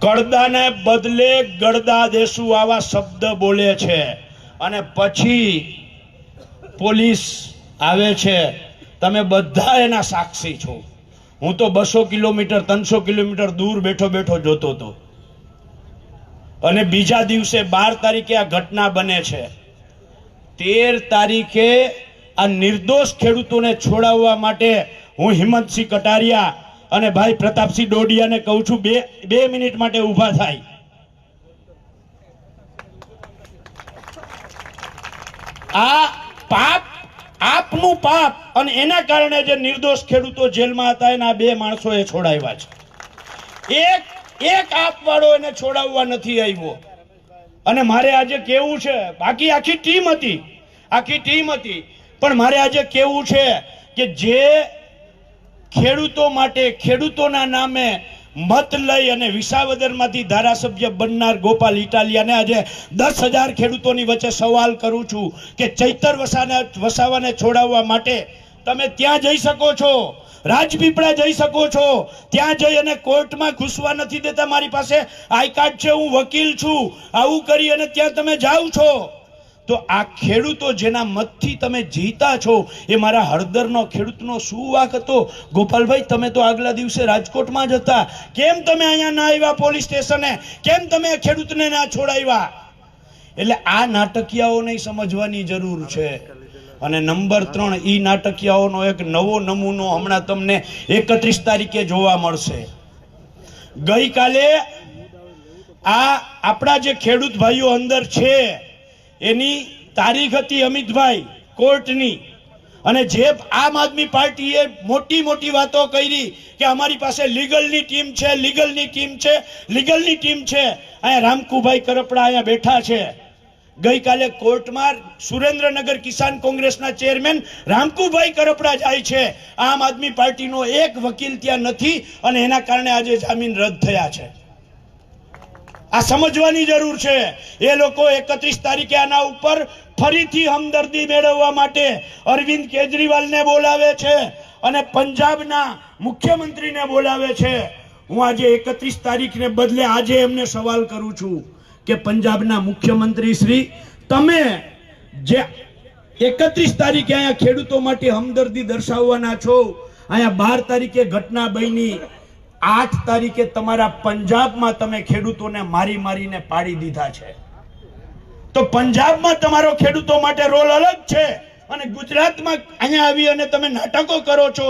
કડદાને બદલે ગળદા દેશું આવા શબ્દ બોલે છે. અને પછી પોલીસ આવે છે. તમે બધા એના સાક્ષી છો. હું તો બસો કિલોમીટર, ત્રણસો કિલોમીટર દૂર બેઠો બેઠો જોતો હતો. અને બીજા દિવસે બાર તારીખે આ ઘટના બને છે. તેર તારીખે આ નિર્દોષ ખેડૂતોને છોડાવવા માટે હું હિંમતસિંહ કટારિયા અને ભાઈ પ્રતાપસિંહ ડોડિયાને કહું છું, બે બે મિનિટ માટે ઊભા થાય. આ પાપ, આપનું પાપ અને એના કારણે જે નિર્દોષ ખેડૂતો જેલમાં હતા, એના બે એ છોડાવ્યા છે. એક એક આપવાળો એને છોડાવવા નથી આવ્યો. અને મારે આજે કેવું છે, બાકી આખી ટીમ હતી, આખી ટીમ હતી. પણ મારે આજે કેવું છે કે જે ખેડૂતો માટે ખેડૂતોના નામે મત લઈ અને વિસાવદરમાંથી ધારાસભ્ય બનનાર ગોપાલ ઇટાલિયાને આજે દસ હજાર ખેડૂતોની વચ્ચે સવાલ કરું છું કે ચૈતર વસાને વસાવાને છોડાવવા માટે તમે ત્યાં જઈ શકો છો, રાજપીપળા જઈ શકો છો, ત્યાં જઈ અને કોર્ટમાં ઘૂસવા નથી દેતા મારી પાસે. આઈ કાર્ડ છે, હું વકીલ છું, આવું કરી અને ત્યાં તમે જાઓ છો. તો આ ખેડૂતો જેના મતથી તમે જીતા છો, એ મારા હળદરનો ખેડૂતનો શું વાક હતો? ગોપાલભાઈ, તમે તો આગલા દિવસે રાજકોટમાં જ હતા. કેમ તમે અહીંયા ના આવ્યા પોલીસ સ્ટેશને? કેમ તમે ખેડૂતને ના છોડાવ્યા? એટલે આ નાટકીયાઓને સમજવાની જરૂર છે. અને નંબર ત્રણ, ઈ નાટકીયાઓનો એક નવો નમૂનો હમણાં તમને એકત્રીસ તારીખે જોવા મળશે. ગઈકાલે આ આપણા જે ખેડૂત ભાઈઓ અંદર છે એની તારીખ હતી અમિતભાઈ, કોર્ટની. અને જે આમ આદમી પાર્ટીએ મોટી મોટી વાતો કરી કે અમારી પાસે લીગલની ટીમ છે, લીગલની ટીમ છે, લીગલની ટીમ છે. અહીંયા રામકુભાઈ કરપડા અહીંયા બેઠા છે. ગઈકાલે કોર્ટમાં સુરેન્દ્રનગર કિસાન કોંગ્રેસના ચેરમેન રામકુભાઈ કરપડા જાય છે. આમ આદમી પાર્ટીનો એક વકીલ ત્યાં નથી અને એના કારણે આજે જામીન રદ થયા છે. આ સમજવાની જરૂર છે. એ લોકો એકત્રીસ તારીખે આના ઉપર ફરીથી હમદર્દી મેળવવા માટે અરવિંદ કેજરીવાલને બોલાવે છે અને પંજાબના મુખ્યમંત્રીને બોલાવે છે. હું આજે એકત્રીસ તારીખને બદલે આજે એમને સવાલ કરું છું કે પંજાબના મુખ્યમંત્રી શ્રી, તમે જે એકત્રીસ તારીખે અહીંયા ખેડૂતો માટે હમદર્દી દર્શાવવાના છો, અહીંયા બાર તારીખે ઘટના બની આઠ તારીખે તમારા પંજાબમાં તમે ખેડૂતોને મારી મારીને પાડી દીધા છે. તો પંજાબમાં તમારો ખેડૂતો માટે રોલ અલગ છે અને ગુજરાતમાં અહીંયા આવી અને તમે નાટકો કરો છો.